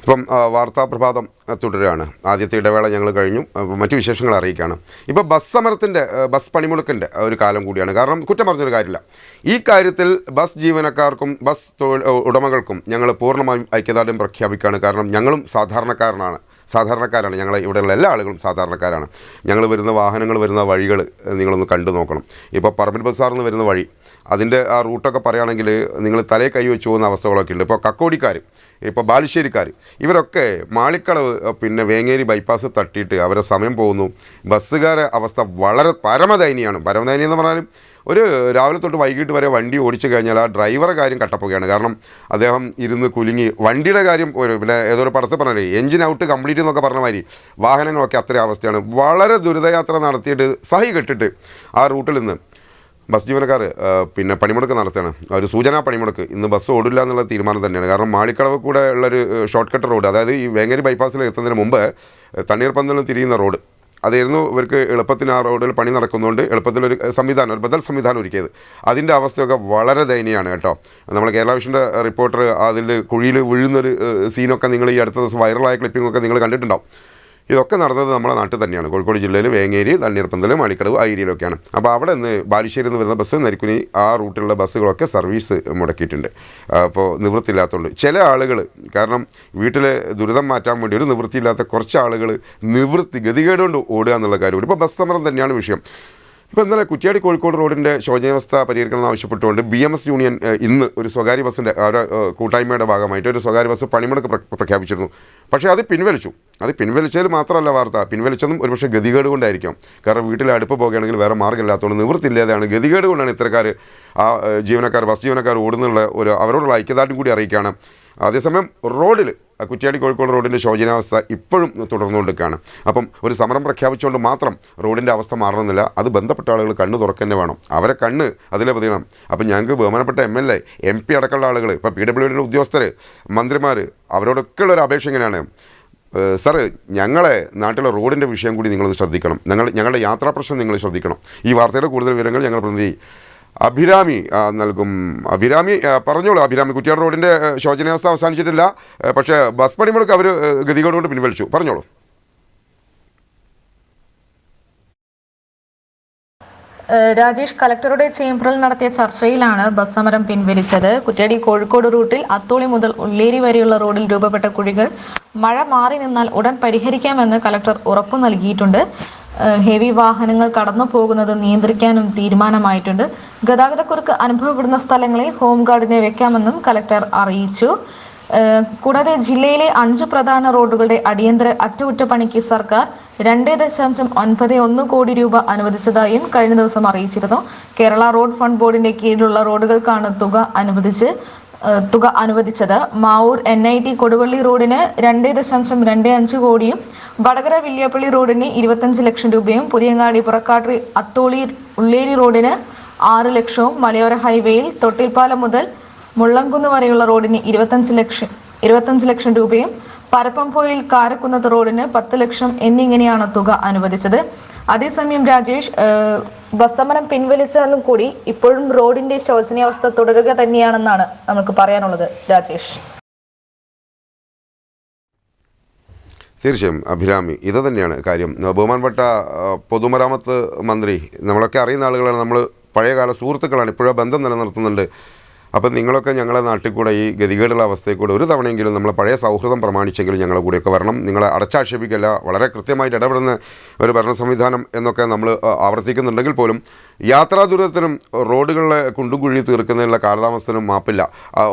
ഇപ്പം വാർത്താ പ്രഭാതം തുടരുകയാണ്. ആദ്യത്തെ ഇടവേള ഞങ്ങൾ കഴിഞ്ഞു. മറ്റു വിശേഷങ്ങൾ അറിയിക്കുകയാണ്. ഇപ്പോൾ ബസ് സമരത്തിന്റെ ബസ് പണിമുടക്കിന്റെ ഒരു കാലം കൂടിയാണ്. കാരണം കുറ്റം പറഞ്ഞൊരു കാര്യമില്ല. ഈ കാര്യത്തിൽ ബസ് ജീവനക്കാർക്കും ബസ് ഉടമകൾക്കും ഞങ്ങൾ പൂർണമായും ഐക്യദാർഢ്യം പ്രഖ്യാപിക്കുകയാണ്. കാരണം ഞങ്ങളും സാധാരണക്കാരനാണ്. സാധാരണക്കാരാണ്. ഞങ്ങൾ ഇവിടെയുള്ള എല്ലാ ആളുകളും സാധാരണക്കാരാണ്. ഞങ്ങൾ വരുന്ന വാഹനങ്ങൾ വരുന്ന വഴികൾ നിങ്ങളൊന്ന് കണ്ടു നോക്കണം. ഇപ്പോൾ പറമ്പിൽ ബസ്സാറിൽ നിന്ന് വരുന്ന വഴി അതിന്റെ ആ റൂട്ടൊക്കെ പറയുകയാണെങ്കിൽ നിങ്ങൾ തലേ കൈ വെച്ച് പോകുന്ന അവസ്ഥകളൊക്കെ ഉണ്ട്. ഇപ്പോൾ കക്കോടിക്കാർ ഇപ്പോൾ ബാലുശ്ശേരിക്കാർ ഇവരൊക്കെ മാളിക്കളവ് പിന്നെ വേങ്ങേരി ബൈപ്പാസ് തട്ടിയിട്ട് അവരെ സമയം പോകുന്നു. ബസ്സുകാരെ അവസ്ഥ വളരെ പരമദയനീയമാണ് പരമദയനീയം എന്ന് പറഞ്ഞാലും ഒരു രാവിലെ തൊട്ട് വൈകിട്ട് വരെ വണ്ടി ഓടിച്ചു കഴിഞ്ഞാൽ ആ ഡ്രൈവറെ കാര്യം കട്ടപ്പുകയാണ്. കാരണം അദ്ദേഹം ഇരുന്ന് കുലുങ്ങി വണ്ടിയുടെ കാര്യം ഒരു പിന്നെ ഏതോ ഒരു പടത്തിൽ പറഞ്ഞാൽ എഞ്ചിൻ ഔട്ട് കംപ്ലീറ്റ് എന്നൊക്കെ പറഞ്ഞ മാതിരി വാഹനങ്ങളൊക്കെ അത്ര അവസ്ഥയാണ്. വളരെ ദുരിതയാത്ര നടത്തിയിട്ട് സഹി കെട്ടിട്ട് ആ റൂട്ടിൽ നിന്ന് ബസ് ജീവനക്കാർ പിന്നെ പണിമുടക്ക് നടത്തുകയാണ്. ഒരു സൂചനാ പണിമുടക്ക്. ഇന്ന് ബസ് ഓടില്ല എന്നുള്ള തീരുമാനം തന്നെയാണ്. കാരണം മാളിക്കടവ് കൂടെ ഉള്ളൊരു ഷോർട്ട് കട്ട് റോഡ് അതായത് ഈ വേങ്ങേരി ബൈപ്പാസിൽ എത്തുന്നതിന് മുമ്പ് തണ്ണീർപ്പന്തലിൽ തിരിയുന്ന റോഡ് അതായിരുന്നു ഇവർക്ക് എളുപ്പത്തിന് ആ റോഡിൽ പണി നടക്കുന്നതുകൊണ്ട് എളുപ്പത്തിലൊരു സംവിധാനം ഒരു ബദൽ സംവിധാനം ഒരുക്കിയത്. അതിന്റെ അവസ്ഥയൊക്കെ വളരെ ദയനീയമാണ് കേട്ടോ. നമ്മൾ കേരള വിഷന്റെ റിപ്പോർട്ടർ അതിൽ കുഴിയിൽ വീഴുന്നൊരു സീനൊക്കെ നിങ്ങൾ ഈ അടുത്ത ദിവസം വൈറലായ ക്ലിപ്പിങ്ങൊക്കെ നിങ്ങൾ കണ്ടിട്ടുണ്ടാവും. ഇതൊക്കെ നടന്നത് നമ്മുടെ നാട്ടിൽ തന്നെയാണ്. കോഴിക്കോട് ജില്ലയിൽ വേങ്ങേരി തണ്ണീർപ്പന്തൽ മാളിക്കടവ് ആ ഏരിയയിലൊക്കെയാണ് അപ്പോൾ അവിടെ നിന്ന് ബാലുശ്ശേരി നിന്ന് വരുന്ന ബസ് നരിക്കുനി ആ റൂട്ടിലുള്ള ബസ്സുകളൊക്കെ സർവീസ് മുടക്കിയിട്ടുണ്ട്. അപ്പോൾ നിവൃത്തിയില്ലാത്തതുകൊണ്ട് ചില ആളുകൾ കാരണം വീട്ടിലെ ദുരിതം മാറ്റാൻ വേണ്ടി ഒരു നിവൃത്തിയില്ലാത്ത കുറച്ച് ആളുകൾ നിവൃത്തി ഗതികേട് കൊണ്ട് ഓടുക എന്നുള്ള കാര്യമുണ്ട് ഇപ്പോൾ ബസ് സമരം തന്നെയാണ് വിഷയം. ഇപ്പോൾ ഇന്നലെ കുറ്റ്യാടി കോഴിക്കോട് റോഡിന്റെ ശോചനാവസ്ഥ പരിഹരിക്കണം ആവശ്യപ്പെട്ടുകൊണ്ട് ബി എം എസ് യൂണിയൻ ഇന്ന് ഒരു സ്വകാര്യ ബസ്സിന്റെ ഒരു കൂട്ടായ്മയുടെ ഭാഗമായിട്ട് ഒരു സ്വകാര്യ ബസ് പണിമുടക്ക് പ്രഖ്യാപിച്ചിരുന്നു. പക്ഷേ അത് പിൻവലിച്ചു. അത് പിൻവലിച്ചതിൽ മാത്രമല്ല വാർത്ത. പിൻവലിച്ചതും ഒരുപക്ഷെ ഗതികേട് കൊണ്ടായിരിക്കും. കാരണം വീട്ടിൽ അടുപ്പ് പോകുകയാണെങ്കിൽ വേറെ മാർഗമില്ലാത്തതുകൊണ്ട് നിവൃത്തിയില്ലാതെയാണ് ഗതികേട് കൊണ്ടാണ് ഇത്തരക്കാർ ആ ജീവനക്കാർ ബസ് ജീവനക്കാർ ഓടുന്നുള്ള ഒരു അവരോടുള്ള ഐക്യദാർഢ്യം കൂടി അറിയിക്കുകയാണ്. അതേസമയം റോഡിൽ കുറ്റ്യാടി കോഴിക്കോട് റോഡിന്റെ ശോചനാവസ്ഥ ഇപ്പോഴും തുടർന്നുകൊണ്ടിരിക്കുകയാണ്. അപ്പം ഒരു സമരം പ്രഖ്യാപിച്ചുകൊണ്ട് മാത്രം റോഡിന്റെ അവസ്ഥ മാറണമെന്നില്ല. അത് ബന്ധപ്പെട്ട ആളുകൾ കണ്ണ് തുറക്കന്നെ വേണം. അവരെ കണ്ണ് അതിലെ പതിയണം. അപ്പം ഞങ്ങൾക്ക് ബഹുമാനപ്പെട്ട M L A M P അടക്കമുള്ള ആളുകൾ ഇപ്പോൾ പി ഡബ്ല്യു ഡിയുടെ ഉദ്യോഗസ്ഥർ മന്ത്രിമാർ അവരോടൊക്കെയുള്ള ഒരു അപേക്ഷ ഇങ്ങനെയാണ്. ഏഹ് സാറ് ഞങ്ങളെ നാട്ടിലെ റോഡിന്റെ വിഷയം കൂടി നിങ്ങളൊന്ന് ശ്രദ്ധിക്കണം. ഞങ്ങൾ ഞങ്ങളുടെ യാത്രാ പ്രശ്നം നിങ്ങൾ ശ്രദ്ധിക്കണം. ഈ വാർത്തയുടെ കൂടുതൽ വിവരങ്ങൾ ഞങ്ങൾ പ്രതിനിധി അഭിരാമി നൽകും. അഭിരാമി പറഞ്ഞോളൂ. അഭിരാമി കുറ്റിയാട് റോഡിന്റെ ശോചനീയാവസ്ഥ അവസാനിച്ചിട്ടില്ല. പക്ഷേ ബസ് പണിമുടക്ക് അവർ ഗതികേടുകൊണ്ട് പിൻവലിച്ചു. പറഞ്ഞോളൂ. രാജേഷ് കലക്ടറുടെ ചേംബറിൽ നടത്തിയ ചർച്ചയിലാണ് ബസ് സമരം പിൻവലിച്ചത്. കുറ്റ്യാടി കോഴിക്കോട് റൂട്ടിൽ അത്തോളി മുതൽ ഉള്ളേരി വരെയുള്ള റോഡിൽ രൂപപ്പെട്ട കുഴികൾ മഴ മാറി നിന്നാൽ ഉടൻ പരിഹരിക്കാമെന്ന് കലക്ടർ ഉറപ്പു നൽകിയിട്ടുണ്ട്. ഹെവി വാഹനങ്ങൾ കടന്നു പോകുന്നത് നിയന്ത്രിക്കാനും തീരുമാനമായിട്ടുണ്ട്. ഗതാഗതക്കുറുക്ക് അനുഭവപ്പെടുന്ന സ്ഥലങ്ങളിൽ ഹോം ഗാർഡിനെ വെക്കാമെന്നും കലക്ടർ അറിയിച്ചു. കൂടാതെ ജില്ലയിലെ അഞ്ച് പ്രധാന റോഡുകളുടെ അടിയന്തര അറ്റകുറ്റപ്പണിക്ക് സർക്കാർ രണ്ട് ദശാംശം ഒൻപത് ഒന്ന് കോടി രൂപ അനുവദിച്ചതായും കഴിഞ്ഞ ദിവസം അറിയിച്ചിരുന്നു. കേരള റോഡ് ഫണ്ട് ബോർഡിന്റെ കീഴിലുള്ള റോഡുകൾക്കാണ് തുക അനുവദിച്ച് തുക അനുവദിച്ചത്. Mavoor N I T Koduvally റോഡിന് രണ്ട് ദശാംശം രണ്ട് അഞ്ച് കോടിയും വടകര വില്യാപ്പള്ളി റോഡിന് ഇരുപത്തഞ്ച് ലക്ഷം രൂപയും പുതിയങ്ങാടി പുറക്കാട്ടി അത്തോളി ഉള്ളേരി റോഡിന് ആറ് ലക്ഷവും മലയോര ഹൈവേയിൽ തൊട്ടിൽപ്പാലം മുതൽ മുള്ളംകുന്ന് വരെയുള്ള റോഡിന് ഇരുപത്തഞ്ച് ലക്ഷം ഇരുപത്തഞ്ച് ലക്ഷം രൂപയും പരപ്പംപോയിൽ കാരക്കുന്നത്ത് റോഡിന് പത്ത് ലക്ഷം എന്നിങ്ങനെയാണ് തുക അനുവദിച്ചത്. അതേസമയം രാജേഷ് ഏഹ്, ബസ് സമരം പിൻവലിച്ചാലും കൂടി ഇപ്പോഴും റോഡിന്റെ ശോചനീയാവസ്ഥ തുടരുക തന്നെയാണെന്നാണ് നമുക്ക് പറയാനുള്ളത് രാജേഷ്. തീർച്ചയായും അഭിരാമി ഇത് തന്നെയാണ് കാര്യം. ബഹുമാൻപെട്ട പൊതുമരാമത്ത് മന്ത്രി നമ്മളൊക്കെ അറിയുന്ന ആളുകളാണ്. നമ്മൾ പഴയകാല സുഹൃത്തുക്കളാണ്. ഇപ്പോഴും ബന്ധം നിലനിർത്തുന്നുണ്ട്. അപ്പം നിങ്ങളൊക്കെ ഞങ്ങളെ നാട്ടിൽ കൂടെ ഈ ഗതികേടുള്ള അവസ്ഥയിൽ കൂടെ ഒരു തവണയെങ്കിലും നമ്മൾ പഴയ സൗഹൃദം പ്രമാണിച്ചെങ്കിലും ഞങ്ങളെ കൂടെയൊക്കെ വരണം. നിങ്ങളെ അടച്ചാക്ഷേപിക്കല്ല വളരെ കൃത്യമായിട്ട് ഇടപെടുന്ന ഒരു ഭരണ സംവിധാനം എന്നൊക്കെ നമ്മൾ ആവർത്തിക്കുന്നുണ്ടെങ്കിൽ പോലും യാത്രാ ദുരിതത്തിനും റോഡുകളിലെ കുണ്ടും കുഴി തീർക്കുന്നതിനുള്ള കാലതാമസത്തിനും മാപ്പില്ല.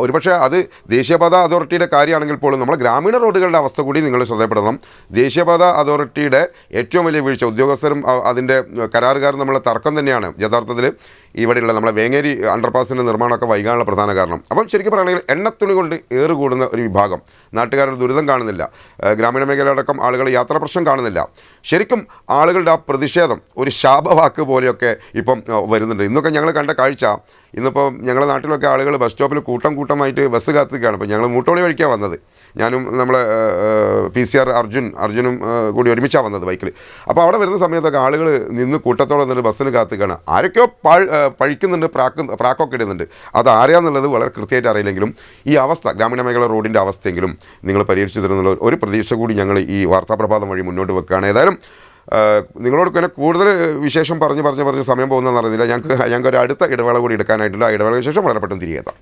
ഒരുപക്ഷെ അത് ദേശീയപാത അതോറിറ്റിയുടെ കാര്യമാണെങ്കിൽ പോലും നമ്മൾ ഗ്രാമീണ റോഡുകളുടെ അവസ്ഥ കൂടി നിങ്ങൾ ശ്രദ്ധപ്പെടണം ദേശീയപാത അതോറിറ്റിയുടെ ഏറ്റവും വലിയ വീഴ്ച ഉദ്യോഗസ്ഥരും അതിന്റെ കരാറുകാരും നമ്മളെ തർക്കം തന്നെയാണ്. യഥാർത്ഥത്തിൽ ഇവിടെയുള്ള നമ്മളെ വേങ്ങേരി അണ്ടർപാസിന്റെ നിർമ്മാണമൊക്കെ വൈകാനുള്ള പ്രധാന കാരണം. അപ്പം ശരിക്കും പറയുകയാണെങ്കിൽ എണ്ണത്തുണി കൊണ്ട് ഏറ് കൂടുന്ന ഒരു വിഭാഗം നാട്ടുകാരുടെ ദുരിതം കാണുന്നില്ല. ഗ്രാമീണ മേഖലയടക്കം ആളുകൾ യാത്രാ പ്രശ്നം കാണുന്നില്ല. ശരിക്കും ആളുകളുടെ ആ പ്രതിഷേധം ഒരു ശാപവാക്ക് പോലെയൊക്കെ ഇപ്പം വരുന്നുണ്ട്. ഇന്നൊക്കെ ഞങ്ങൾ കണ്ട കാഴ്ച ഇന്നിപ്പോൾ ഞങ്ങളുടെ നാട്ടിലൊക്കെ ആളുകൾ ബസ് സ്റ്റോപ്പിൽ കൂട്ടം കൂട്ടമായിട്ട് ബസ് കാത്തുകയാണ് അപ്പോൾ ഞങ്ങൾ മൂട്ടോളി വഴിക്കാണ് വന്നത്. ഞാനും നമ്മളെ പി സി ആർ അർജുൻ അർജുനും കൂടി ഒരുമിച്ചാണ് വന്നത് ബൈക്കിൽ അപ്പോൾ അവിടെ വരുന്ന സമയത്തൊക്കെ ആളുകൾ നിന്ന് കൂട്ടത്തോടെ നിന്നിട്ട് ബസ്സിന് കാത്തുകയാണ് ആരൊക്കെയോ പഴ- പഴിക്കുന്നുണ്ട് പ്രാക്ക് പ്രാക്കൊക്കെ ഇടുന്നുണ്ട്. അത് ആരെയാന്നുള്ളത് വളരെ കൃത്യമായിട്ട് അറിയില്ലെങ്കിലും ഈ അവസ്ഥ ഗ്രാമീണ മേഖല റോഡിന്റെ അവസ്ഥയെങ്കിലും നിങ്ങൾ പരിഹരിച്ചു തരുന്നുള്ള ഒരു പ്രതീക്ഷ കൂടി ഞങ്ങൾ ഈ വാർത്താപ്രഭാതം വഴി മുന്നോട്ട് വെക്കുകയാണ്. ഏതായാലും നിങ്ങളോട് പിന്നെ കൂടുതൽ വിശേഷം പറഞ്ഞ് പറഞ്ഞ് പറഞ്ഞ് സമയം പോകുന്നതെന്ന് അറിയുന്നില്ല. ഞങ്ങൾക്ക് ഞങ്ങൾക്ക് ഒരു അടുത്ത ഇടവേള കൂടി എടുക്കാനായിട്ടുണ്ട്. ആ ഇടവേളയ്ക്ക് ശേഷം വളരെ പെട്ടെന്ന് തിരികെ എത്താം.